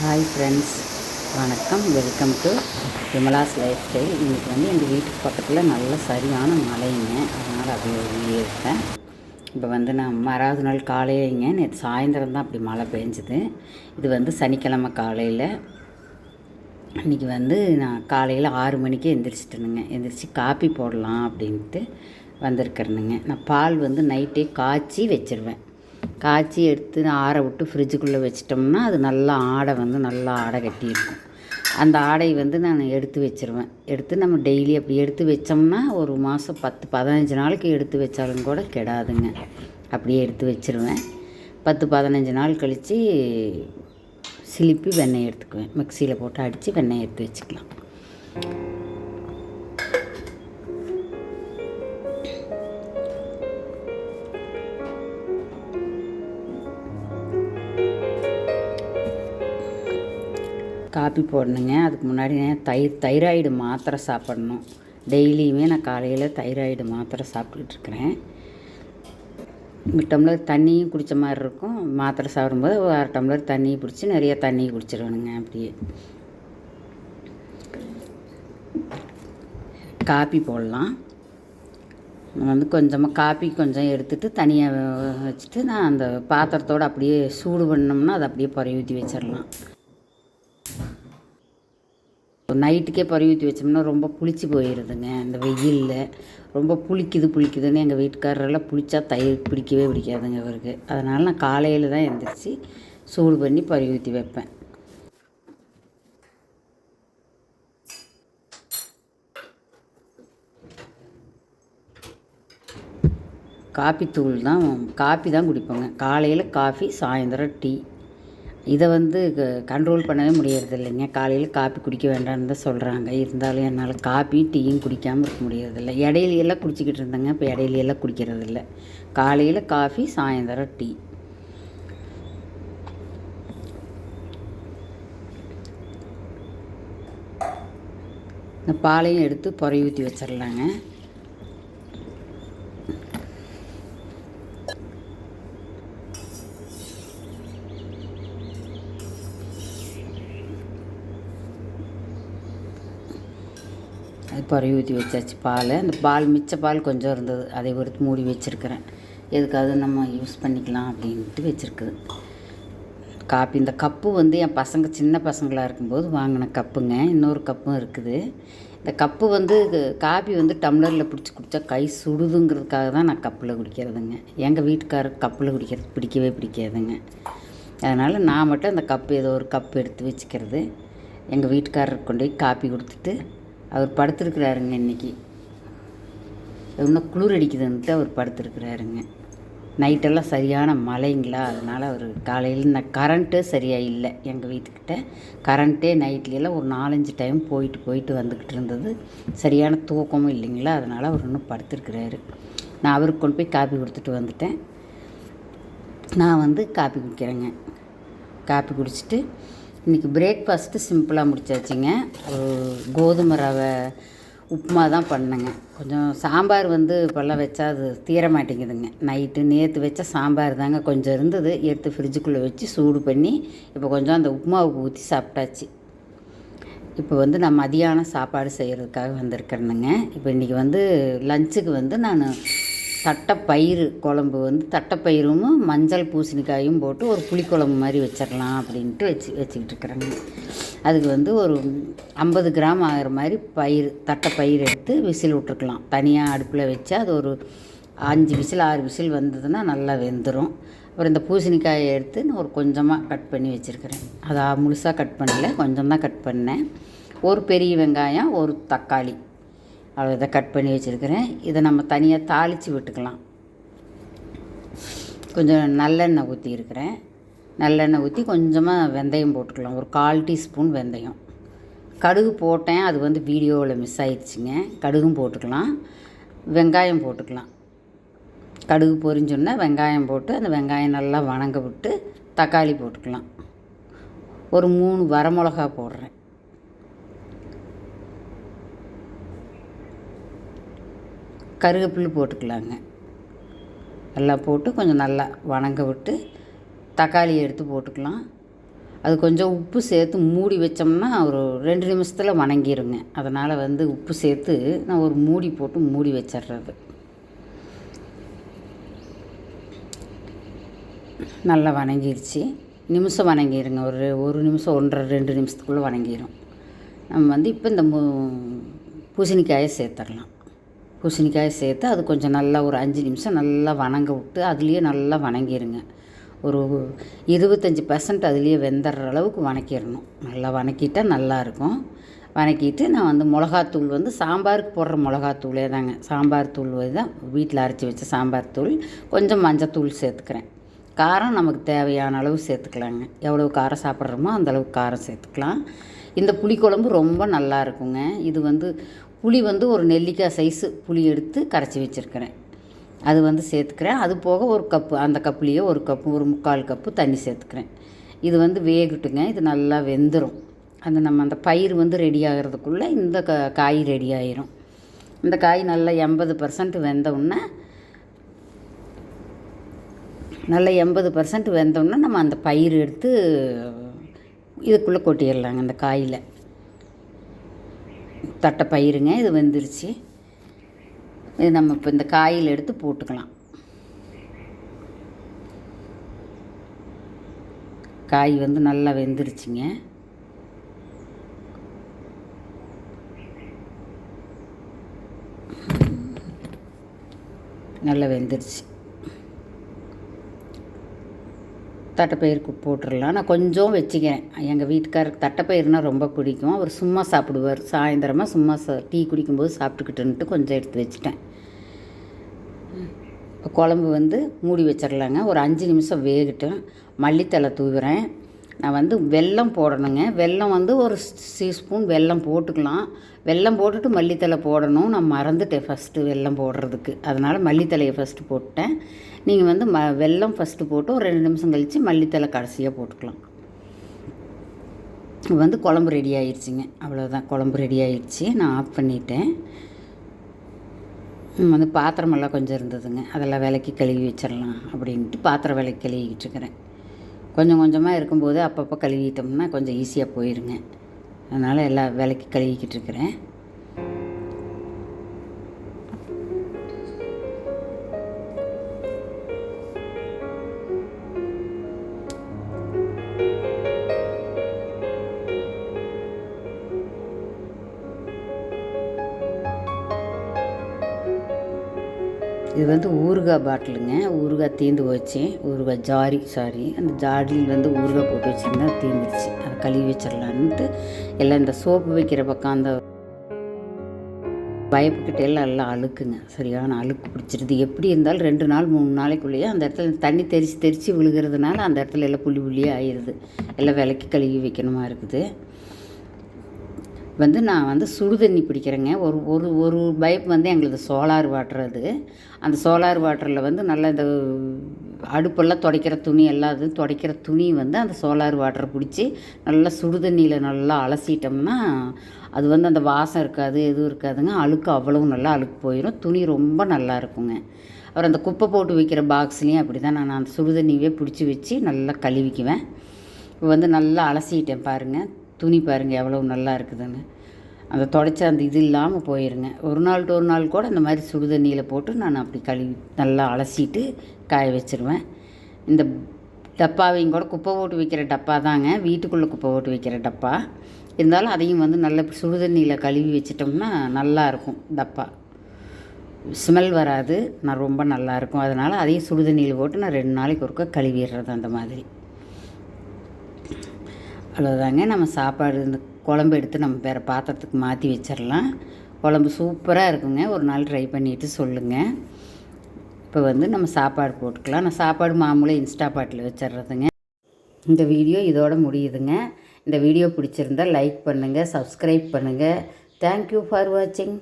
Hi friends வணக்கம். Welcome to Vimala's life style இன்றைக்கி வந்து எங்கள் வீட்டுக்கு பக்கத்தில் நல்ல சரியான மழைங்க அதனால் அப்படி வெளியே இருக்கேன் இப்போ வந்து நான் மறாவது நாள் காலையிலங்க. நேற்று சாயந்தரம் தான் அப்படி மழை பெஞ்சுது. இது வந்து சனிக்கிழமை காலையில். இன்றைக்கி வந்து நான் காலையில் ஆறு மணிக்கே எந்திரிச்சிட்டேனுங்க. எந்திரிச்சு காப்பி போடலாம் அப்படின்ட்டு வந்திருக்கிறேனுங்க. நான் பால் வந்து நைட்டே காய்ச்சி வச்சுருவேன். காய்ச்சி எடுத்து ஆற விட்டு ஃப்ரிட்ஜுக்குள்ளே வச்சிட்டோம்னா அது நல்லா ஆடை வந்து நல்லா ஆடை கட்டியிருக்கும். அந்த ஆடை வந்து நான் எடுத்து வச்சிருவேன். எடுத்து நம்ம டெய்லி அப்படி எடுத்து வச்சோம்னா ஒரு மாதம் பத்து பதினஞ்சு நாளைக்கு எடுத்து வச்சாலும் கூட கெடாதுங்க. அப்படியே எடுத்து வச்சிருவேன். பத்து பதினஞ்சு நாள் கழித்து சிலிப்பி வெண்ணெய் எடுத்துக்குவேன். மிக்சியில் போட்டு அடித்து வெண்ணெய் எடுத்து வச்சுக்கலாம். காப்பி போடணுங்க. அதுக்கு முன்னாடி தை தைராய்டு மாத்திரை சாப்பிடணும். டெய்லியுமே நான் காலையில் தைராய்டு மாத்திரை சாப்பிட்டுக்கிட்டு இருக்கிறேன். டம்ளர் தண்ணியும் குடித்த மாதிரி இருக்கும். மாத்திரை சாப்பிடும்போது ஒரு அரை டம்ளர் தண்ணி பிடிச்சி நிறைய தண்ணி குடிச்சிடணுங்க அப்படியே. காப்பி போடலாம். வந்து கொஞ்சமாக காப்பி கொஞ்சம் எடுத்துகிட்டு தனியாக வச்சுட்டு நான் அந்த பாத்திரத்தோடு அப்படியே சூடு பண்ணோம்னா அதை அப்படியே புறைய ஊற்றி வச்சிடலாம் நைட்டுக்கே பறி ஊற்றி வச்சோம்னா ரொம்ப புளிச்சு போயிடுதுங்க இந்த வெயிலில் ரொம்ப புளிக்குது புளிக்குதுன்னு எங்கள் வீட்டுக்காரரெல்லாம் புளிச்சா தயிர் பிடிக்கவே பிடிக்காதுங்க அவருக்கு அதனால் நான் காலையில் தான் எழுந்திரிச்சி சூடு பண்ணி பறி ஊற்றி வைப்பேன். காப்பி தூள் தான் காப்பி தான் குடிப்போங்க. காலையில் காஃபி சாயந்தரம் டீ. இதை வந்து கண்ட்ரோல் பண்ணவே முடியறது இல்லைங்க காலையில் காப்பி குடிக்க வேண்டாம்னு தான் சொல்கிறாங்க இருந்தாலும் என்னால் காப்பி டீயும் குடிக்காமல் இருக்க முடியறதில்ல. இடையில குடிச்சிக்கிட்டு இருந்தேங்க. இப்போ இடையிலையெல்லாம் குடிக்கிறது இல்லை காலையில் காஃபி சாயந்தரம் டீ. இந்த பாலையும் எடுத்து பொறி ஊற்றி வச்சிடலாங்க. அது ஊற்றி வச்சாச்சு பால். அந்த பால் மிச்ச பால் கொஞ்சம் இருந்தது. அதை எடுத்து மூடி வச்சுருக்கிறேன். எதுக்காவது நம்ம யூஸ் பண்ணிக்கலாம் அப்படின்ட்டு வச்சுருக்குது. காப்பி இந்த கப்பு வந்து என் பசங்க சின்ன பசங்களாக இருக்கும்போது வாங்கின கப்புங்க. இன்னொரு கப்பும் இருக்குது. இந்த கப்பு வந்து காபி வந்து டம்ளரில் பிடிச்சி குடித்தா கை சுடுதுங்கிறதுக்காக தான் நான் கப்பில் குடிக்கிறதுங்க. எங்கள் வீட்டுக்காரருக்கு கப்பில் குடிக்கிறது பிடிக்கவே பிடிக்காதுங்க. அதனால் நான் மட்டும் அந்த கப்பு ஏதோ ஒரு கப் எடுத்து வச்சுக்கிறது. எங்கள் வீட்டுக்காரருக்கு கொண்டு போய் காப்பி கொடுத்துட்டு அவர் படுத்துருக்குறாருங்க இன்றைக்கி இன்னும் குளிர் அடிக்குதுன்ட்டு அவர் படுத்துருக்குறாருங்க. நைட்டெல்லாம் சரியான மழைங்களா? அதனால் அவர் காலையில் இந்த கரண்ட்டே சரியாக இல்லை எங்கள் வீட்டுக்கிட்ட. கரண்ட்டே நைட்லையெல்லாம் ஒரு நாலஞ்சு டைம் போயிட்டு போயிட்டு வந்துக்கிட்டு இருந்தது. சரியான தூக்கமும் இல்லைங்களா? அதனால் அவர் இன்னும் படுத்துருக்குறாரு. நான் அவருக்கு கொண்டு போய் காப்பி கொடுத்துட்டு வந்துட்டேன். நான் வந்து காப்பி குடிக்கிறேங்க. காப்பி குடிச்சிட்டு இன்றைக்கி பிரேக்ஃபாஸ்ட்டு சிம்பிளாக முடிச்சாச்சுங்க. ஒரு கோதுமை ரவை உப்புமா தான் பண்ணேங்க. கொஞ்சம் சாம்பார் வந்து இப்போல்லாம் வச்சா அது தீர மாட்டேங்குதுங்க. நைட்டு நேற்று வச்ச சாம்பார் தாங்க கொஞ்சம் இருந்தது. எடுத்து ஃப்ரிட்ஜுக்குள்ளே வச்சு சூடு பண்ணி இப்போ கொஞ்சம் அந்த உப்புமாவுக்கு ஊற்றி சாப்பிட்டாச்சு. இப்போ வந்து நான் மதியானம் சாப்பாடு செய்கிறதுக்காக வந்திருக்கிறேனுங்க. இப்போ இன்றைக்கி வந்து லஞ்சுக்கு வந்து நான் சட்டைப்பயிறு குழம்பு வந்து தட்டைப்பயிரும் மஞ்சள் பூசணிக்காயும் போட்டு ஒரு புளிக்குழம்பு மாதிரி வச்சிடலாம் அப்படின்ட்டு வச்சு வச்சுக்கிட்டு இருக்கிறேங்க. அதுக்கு வந்து ஒரு ஐம்பது கிராம் ஆகிற மாதிரி பயிர் தட்டைப்பயிர் எடுத்து விசில் விட்ருக்கலாம் தனியாக அடுப்பில் வச்சு அது ஒரு அஞ்சு விசில் ஆறு விசில் வந்ததுன்னா நல்லா வெந்துடும் அப்புறம் இந்த பூசணிக்காயை எடுத்து நான் ஒரு கொஞ்சமாக கட் பண்ணி வச்சுருக்கிறேன். அதை முழுசாக கட் பண்ணல கொஞ்சம் தான் கட் பண்ணேன். ஒரு பெரிய வெங்காயம் ஒரு தக்காளி. அவ்வளோ இதை கட் பண்ணி வச்சுருக்கிறேன். இதை நம்ம தனியாக தாளித்து விட்டுக்கலாம். கொஞ்சம் நல்லெண்ணெய் ஊற்றி இருக்கிறேன். நல்லெண்ணெய் ஊற்றி கொஞ்சமாக வெந்தயம் போட்டுக்கலாம். ஒரு கால் டீஸ்பூன் வெந்தயம். கடுகு போட்டேன். அது வந்து வீடியோவில் மிஸ் ஆயிடுச்சுங்க. கடுகும் போட்டுக்கலாம். வெங்காயம் போட்டுக்கலாம். கடுகு பொரிஞ்சோன்னா வெங்காயம் போட்டு அந்த வெங்காயம் நல்லா வணங்க விட்டு தக்காளி போட்டுக்கலாம். ஒரு மூணு வரமிளகா போடுறேன். கருவேப்பிலை போட்டுக்கலாங்க. எல்லாம் போட்டு கொஞ்சம் நல்லா வணங்க விட்டு தக்காளி எடுத்து போட்டுக்கலாம். அது கொஞ்சம் உப்பு சேர்த்து மூடி வச்சோம்னா ஒரு ரெண்டு நிமிஷத்தில் வணங்கிருங்க. அதனால் வந்து உப்பு சேர்த்து நான் ஒரு மூடி போட்டு மூடி வச்சிடுறது நல்லா வணங்கிருச்சு. நிமிஷம் வணங்கிடுங்க ஒரு ஒரு நிமிஷம் ஒன்றரை ரெண்டு நிமிஷத்துக்குள்ளே வணங்கிடும் நம்ம வந்து இப்போ இந்த மூ பூசணிக்காயை சேர்த்துடலாம் பூசணிக்காயை சேர்த்து அது கொஞ்சம் நல்லா ஒரு அஞ்சு நிமிஷம் நல்லா வணங்க விட்டு அதுலேயே நல்லா வணங்கிடுங்க ஒரு இருபத்தஞ்சி பர்சன்ட் அதுலேயே வெந்துடுற அளவுக்கு வணக்கிடணும். நல்லா வணக்கிட்டால் நல்லாயிருக்கும் வணக்கிட்டு நான் வந்து மிளகாத்தூள் வந்து சாம்பாருக்கு போடுற மிளகாத்தூளே தாங்க. சாம்பார் தூள் தான் வீட்டில் அரைச்சி வச்ச சாம்பார் தூள் கொஞ்சம் மஞ்சத்தூள் சேர்த்துக்கிறேன். காரம் நமக்கு தேவையான அளவு சேர்த்துக்கலாங்க. எவ்வளோ காரம் சாப்பிட்றோமோ அந்தளவுக்கு காரம் சேர்த்துக்கலாம். இந்த புளிக்குழம்பு ரொம்ப நல்லா இருக்குங்க. இது வந்து புளி வந்து ஒரு நெல்லிக்காய் சைஸு புளி எடுத்து கரைச்சி வச்சுருக்கிறேன். அது வந்து சேர்த்துக்கிறேன். அது போக ஒரு கப்பு அந்த கப்புலேயே ஒரு கப்பு ஒரு முக்கால் கப்பு தண்ணி சேர்த்துக்கிறேன். இது வந்து வேகட்டுங்க. இது நல்லா வெந்துடும் அந்த நம்ம அந்த பயிர் வந்து ரெடி ஆகிறதுக்குள்ளே இந்த க காய் ரெடி ஆயிரும். இந்த காய் நல்லா எண்பது பர்சன்ட் வெந்தவுடனே நல்லா எண்பது பர்சன்ட் வெந்தோடனே நம்ம அந்த பயிர் எடுத்து இதுக்குள்ளே கொட்டிடலாங்க அந்த காயில். தட்டை பயிருங்க இது வெந்துருச்சு. இது நம்ம இப்போ இந்த காயில் எடுத்து போட்டுக்கலாம். காய் வந்து நல்லா வெந்துருச்சுங்க. நல்லா வெந்துருச்சு. தட்டைப்பயிருக்கு போட்டுடலாம் நான் கொஞ்சம் வச்சுக்கிறேன். எங்கள் வீட்டுக்காரருக்கு தட்டைப்பயிர்னால் ரொம்ப பிடிக்கும். அவர் சும்மா சாப்பிடுவார். சாயந்தரமாக சும்மா சா டீ குடிக்கும்போது சாப்பிட்டுக்கிட்டுன்ட்டு கொஞ்சம் எடுத்து வச்சுட்டேன். இப்போ குழம்பு வந்து மூடி வச்சிடலாங்க ஒரு அஞ்சு நிமிஷம் வேகட்டும். மல்லித்தலை தூவுறேன். நான் வந்து வெல்லம் போடணுங்க. வெல்லம் வந்து ஒரு டீஸ்பூன் வெல்லம் போட்டுக்கலாம். வெல்லம் போட்டுட்டு மல்லித்தலை போடணும். நான் மறந்துட்டேன் ஃபஸ்ட்டு வெல்லம் போடுறதுக்கு. அதனால் மல்லித்தலையை ஃபஸ்ட்டு போட்டேன் நீங்கள் வந்து ம வெல்லம் ஃபஸ்ட்டு போட்டு ஒரு ரெண்டு நிமிஷம் கழித்து மல்லித்தலை கடைசியாக போட்டுக்கலாம். வந்து குழம்பு ரெடி ஆயிடுச்சுங்க அவ்வளோதான் குழம்பு ரெடி ஆயிடுச்சு நான் ஆஃப் பண்ணிட்டேன். வந்து பாத்திரமெல்லாம் கொஞ்சம் இருந்ததுங்க. அதெல்லாம் விலைக்கு கழுவி வச்சிடலாம் அப்படின்ட்டு பாத்திரம் விலைக்கு கழுவிக்கிட்டு இருக்கிறேன். கொஞ்சம் கொஞ்சமாக இருக்கும்போது அப்பப்போ கழுவிட்டோம்னா கொஞ்சம் ஈஸியாக போயிடுங்க அதனால் எல்லா வேலைக்கும் கழுவிக்கிட்டு இருக்கிறேன். இது வந்து ஊறுகாய் பாட்டிலுங்க. ஊறுகாய் தீர்ந்து போச்சு. ஊறுகாய் ஜாரி சாரி. அந்த ஜாடியில் வந்து ஊறுகாய் போட்டு வச்சுருந்தா தீந்துருச்சு. அதை கழுவி வச்சிடலான்ட்டு எல்லாம் இந்த சோப்பு வைக்கிற பக்கம் அந்த பயப்புக்கிட்ட எல்லாம் எல்லாம் அழுக்குங்க. சரியான அழுக்கு பிடிச்சிருது. எப்படி இருந்தாலும் ரெண்டு நாள் மூணு நாளைக்குள்ளேயே அந்த இடத்துல தண்ணி தெரித்து தெரித்து விழுகிறதுனால அந்த இடத்துல எல்லாம் புள்ளி புள்ளியே ஆயிடுது எல்லாம் விலைக்கு கழுவி வைக்கணுமா இருக்குது. வந்து நான் வந்து சுடு தண்ணி பிடிக்கிறேங்க. ஒரு ஒரு ஒரு பைப் வந்து எங்களது சோலார் வாட்டர் அது. அந்த சோலார் வாட்டரில் வந்து நல்லா இந்த அடுப்பெல்லாம் துடைக்கிற துணி எல்லாம் இதுவும் துடைக்கிற துணி வந்து அந்த சோலார் வாட்டரை பிடிச்சி நல்லா சுடு தண்ணியில் நல்லா அலசிட்டோம்னா அது வந்து அந்த வாசம் இருக்காது எதுவும் இருக்காதுங்க. அழுக்கு அவ்வளவு நல்லா அழுக்கு போயிடும் துணி ரொம்ப நல்லா இருக்குங்க. அப்புறம் அந்த குப்பை போட்டு வைக்கிற பாக்ஸ்லேயும் அப்படி தான் நான் அந்த சுடு தண்ணியவே பிடிச்சி வச்சு நல்லா கழுவிக்குவேன். இப்போ வந்து நல்லா அலசிட்டேன் பாருங்கள் துணி பாருங்கள் எவ்வளோ நல்லா இருக்குதுன்னு. அந்த தொடச்ச அந்த இது இல்லாமல் போயிருங்க. ஒரு நாள் ஒரு நாள் கூட இந்த மாதிரி சுடு தண்ணியில் போட்டு நான் அப்படி கழுவி நல்லா அலசிட்டு காய வச்சுருவேன். இந்த டப்பாவையும் கூட குப்பை போட்டு வைக்கிற டப்பா தாங்க வீட்டுக்குள்ளே குப்பை போட்டு வைக்கிற டப்பா. இருந்தாலும் அதையும் வந்து நல்ல சுடு தண்ணியில் கழுவி வச்சிட்டோம்னா நல்லாயிருக்கும் டப்பா. ஸ்மெல் வராது நான் ரொம்ப நல்லாயிருக்கும் அதனால் அதையும் சுடு தண்ணியில் போட்டு நான் ரெண்டு நாளைக்கு ஒருக்கா கழுவிடுறது அந்த மாதிரி. அவ்வளோதாங்க நம்ம சாப்பாடு இந்த குழம்பு எடுத்து நம்ம வேறு பாத்திரத்துக்கு மாற்றி வச்சிடலாம் குழம்பு சூப்பராக இருக்குங்க. ஒரு நாள் ட்ரை பண்ணிவிட்டு சொல்லுங்கள் இப்போ வந்து நம்ம சாப்பாடு போட்டுக்கலாம். நான் சாப்பாடு மாமூலாக இன்ஸ்டா பாட்டில் வச்சிட்றதுங்க இந்த வீடியோ இதோட முடியுதுங்க. இந்த வீடியோ பிடிச்சிருந்தால் லைக் பண்ணுங்கள் சப்ஸ்கிரைப் பண்ணுங்கள் தேங்க்யூ ஃபார் வாட்சிங்